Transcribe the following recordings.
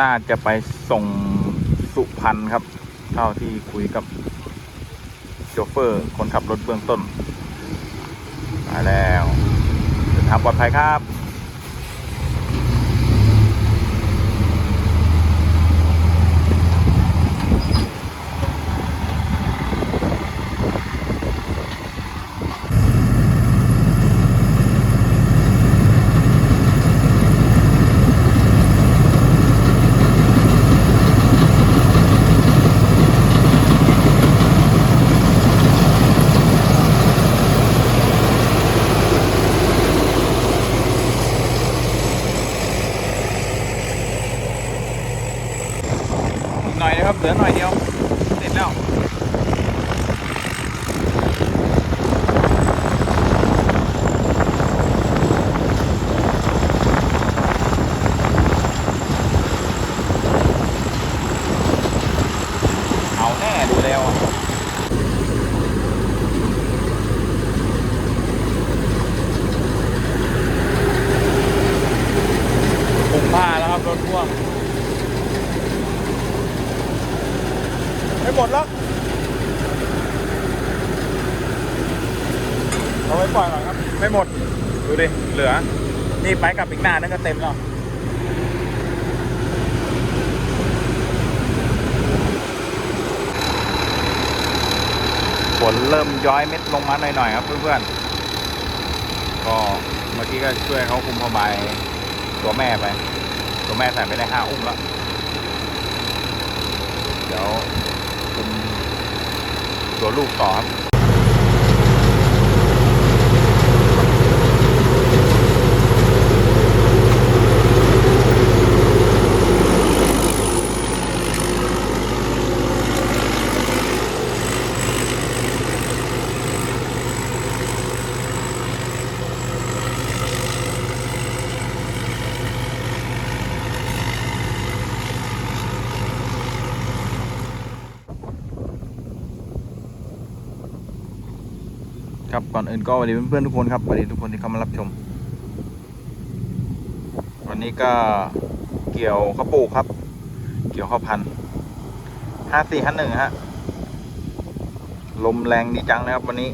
น่าจะไปส่งสุพรรณครับ เท่าที่คุยกับโชเฟอร์คนขับรถเบื้องต้น มาแล้วเดินทางปลอดภัยครับ หน่อยนะครับ เหลือหน่อยเดียว เสร็จแล้ว เอาแน่ดูแล้วอะคุมผ้าแล้วครับ รถพ่วง ไม่หมดแล้วเอาไว้ปล่อยก่อนครับ ไม่ หมด ดูดิ เหลือ นี่ไปกับอีกหน้านั่นก็เต็มแล้วฝนเริ่มย้อยเม็ดลงมาหน่อยๆครับเพื่อนๆ ก็เมื่อกี้ก็ช่วยเขาคุมผ้าใบตัวแม่ไป ตัวแม่ใส่ไปได้ห้าอุ้มแล้ว เดี๋ยวคุมตัวลูกต่อครับ ครับก่อนอื่นก็สวัสดีเพื่อนๆทุกคนครับสวัสดีทุกคนที่เข้ามารับชม วันนี้ก็เกี่ยวข้าวปลูกครับ เกี่ยวข้าวพันธุ์ห้าสี่ห้าหนึ่งฮะลมแรงดีจังนะครับวันนี้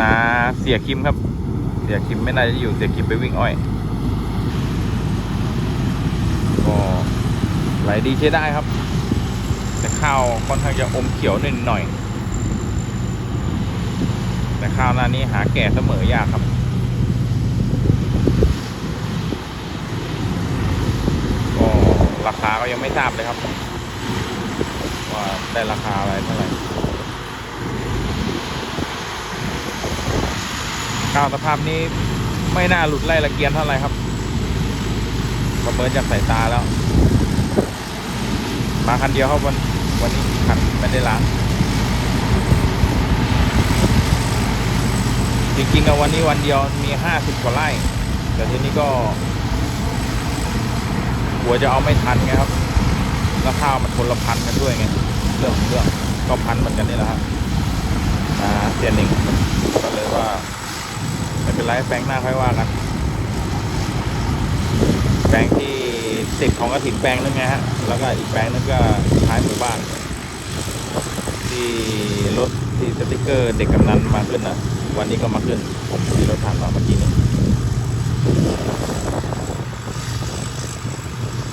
นาเสียคิมครับ เสียคิมไม่น่าจะอยู่เสียคิมไปวิ่งอ้อยก็ไหลดีใช้ได้ครับ ข้าวค่อนข้างจะอมเขียวหนิดหน่อยแต่ข้าวหน้านี้หาแก่เสมอยากครับก็ราคาก็ยังไม่ทราบเลยครับ ว่าได้ราคาอะไรเท่าไหร่ข้าวสภาพนี้ไม่น่าหลุดไล่ละเกียนเท่าไหร่ครับประเมินจากสายตาแล้ว มาคันเดียวครับวัน วันนี้อีกคันไม่ได้ล้างจริงๆอะวันนี้วันเดียวมีห้าสิบกว่าไร่ แต่ทีนี้ก็กลัวจะเอาไม่ทันไงครับแล้วข้าวมันคนละพันกันด้วยไงเรื่องของเรื่องก็พันเหมือนกันนี่แหละครับอ่าเสียหนึ่งก็เลยว่าไม่เป็นไรแปลงหน้าค่อยว่ากันแปลงที่ ติดของกระถิ่นแปลงนึงไงฮะ แล้วก็อีกแปลงนึงก็ท้ายหมู่บ้าน ที่รถที่สติกเกอร์เด็กกำนันมาขึ้นนะวันนี้ก็มาขึ้น ผมขี่รถผ่านมาเมื่อกี้นี้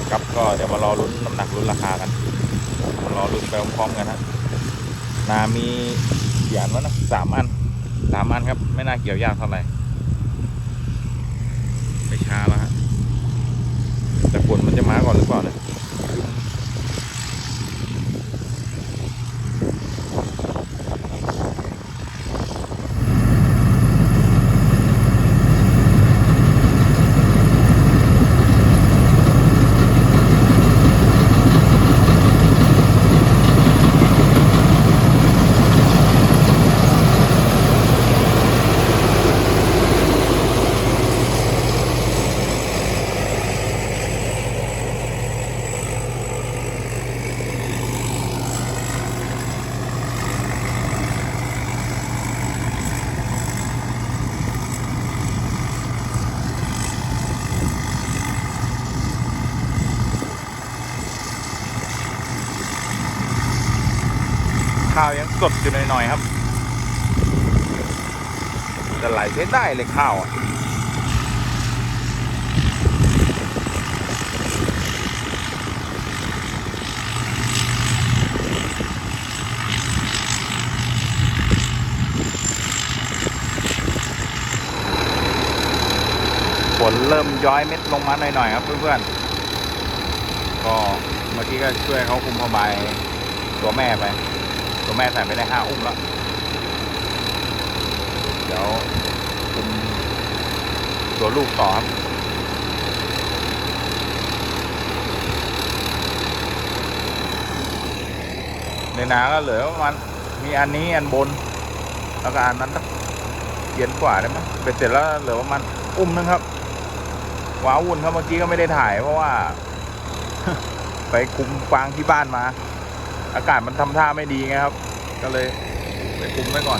ครับก็เดี๋ยวมารอลุ้นน้ำหนักลุ้นราคากันมารอลุ้นไปพร้อมๆกันฮะนามีกี่อันวะนะสามอันสามอันครับ ไม่น่าเกี่ยวยากเท่าไหร่ไม่ช้าแล้วฮะ แต่ฝนมันจะมาก่อนหรือเปล่าเนี่ย ข้าวยังสดอยู่หน่อยๆครับจะไหลใช้ได้เลยข้าวอะฝนเริ่มย้อยเม็ดลงมาหน่อยๆครับเพื่อนๆ ก็เมื่อกี้ก็ช่วยเขาคุมผ้าใบตัวแม่ไป ตัวแม่ใส่ไปได้ห้าอุ้มแล้ว เดี๋ยวคุมตัวลูกต่อครับในนาก็เหลือประมาณมีอันนี้อันบน แล้วก็อันนั้นสักเย็นกว่าได้ไหมเป็นเสร็จแล้วเหลือประมาณอุ้มนึงครับว้าวุ่นครับเมื่อกี้ก็ไม่ได้ถ่ายเพราะว่า ไปคุมฟางที่บ้านมา อากาศมันทำท่าไม่ดีไงครับ ก็เลยไปคุมไว้ก่อน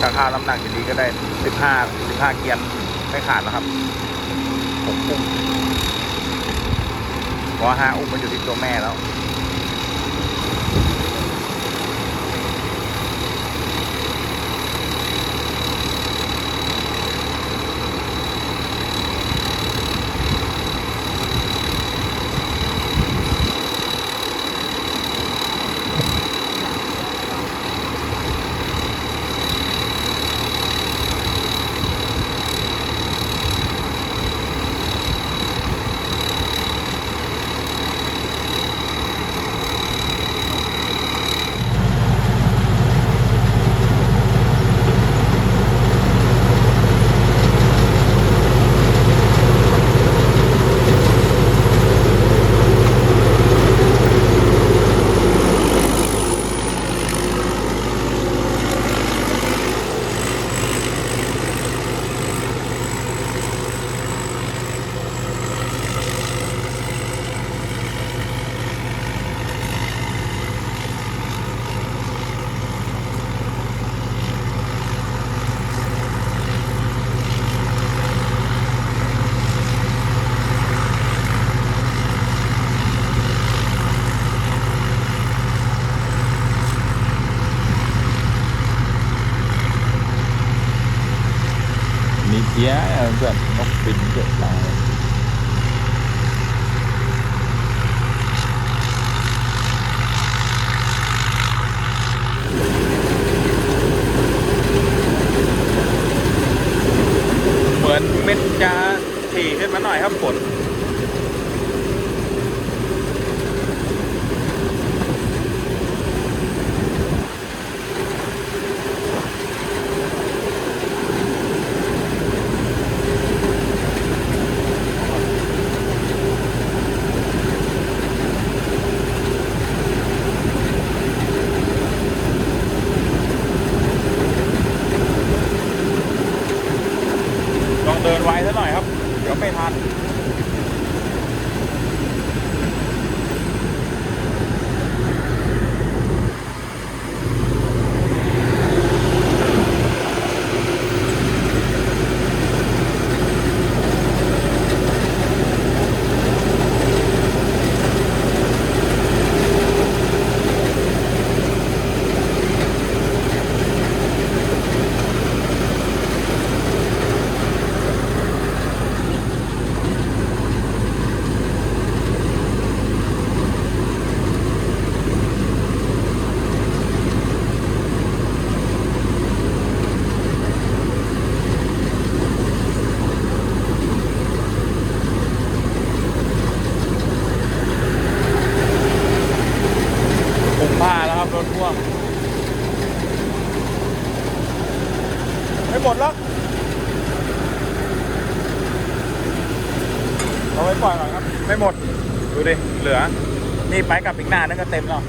ถ้าข้าวน้ำหนักดีๆก็ได้สิบห้าสิบห้าเกียนไม่ขาดแล้วครับหกอุ้มเพราะว่าห้าอุ้มมันอยู่ที่ตัวแม่แล้ว ถพ่วงไม่หมดแล้วเอาไว้ปล่อยก่อนครับ ไม่หมด ดูดิ เหลือ นี่ไปกับอีกหน้านั่นก็เต็มแล้ว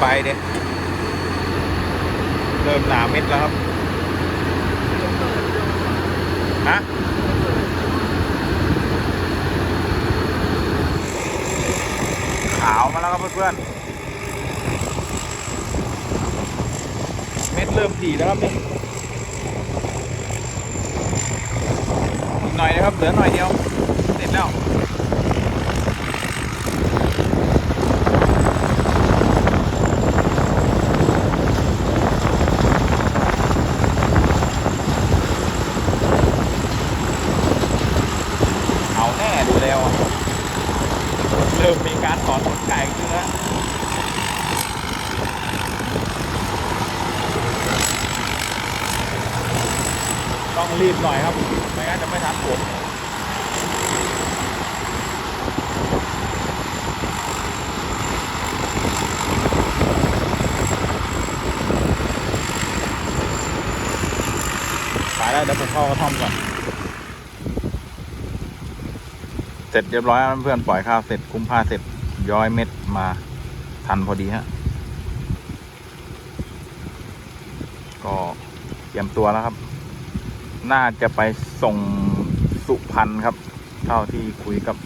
ไปเด้เริ่มหนาเม็ดแล้วครับ ฮะ ขาวมาแล้วครับเพื่อน เม็ดเริ่มถี่แล้วครับนี่อีกหน่อยนะครับเหลือหน่อยเดียว เสร็จแล้ว เอาแน่ดูแล้วอะเริ่มมีการถอนขนไก่ขึ้นแล้วต้องรีบ หน่อยครับ ไม่งั้นจะไม่ทันผมไปแล้วเดี๋ยวผมเข้ากระท่อมก่อน เสร็จเรียบร้อยเพื่อนปล่อยข้าวเสร็จคุ้มผ้าเสร็จย้อยเม็ดมาทันพอดีฮะ ก็เตรียมตัวแล้วครับ น่าจะไปส่งสุพรรณครับ เท่าที่คุยกับ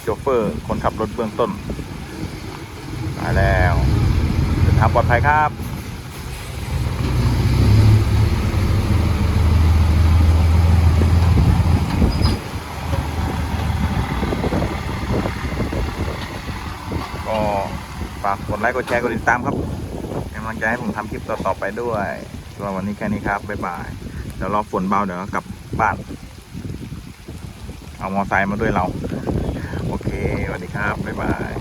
โชเฟอร์ คนขับรถเบื้องต้นมาแล้วเดินทางปลอดภัยครับก็ฝากกดไลค์กดแชร์กดติดตามครับกำลังใจให้ผมทำคลิปต่อ ๆ ไปด้วยสำหรับวันนี้แค่นี้ครับ บ๊ายบาย เดี๋ยวรอฝนเบาเดี๋ยวกลับบ้าน เอามอไซค์มาด้วยเรา โอเคสวัสดีครับ บ๊ายบาย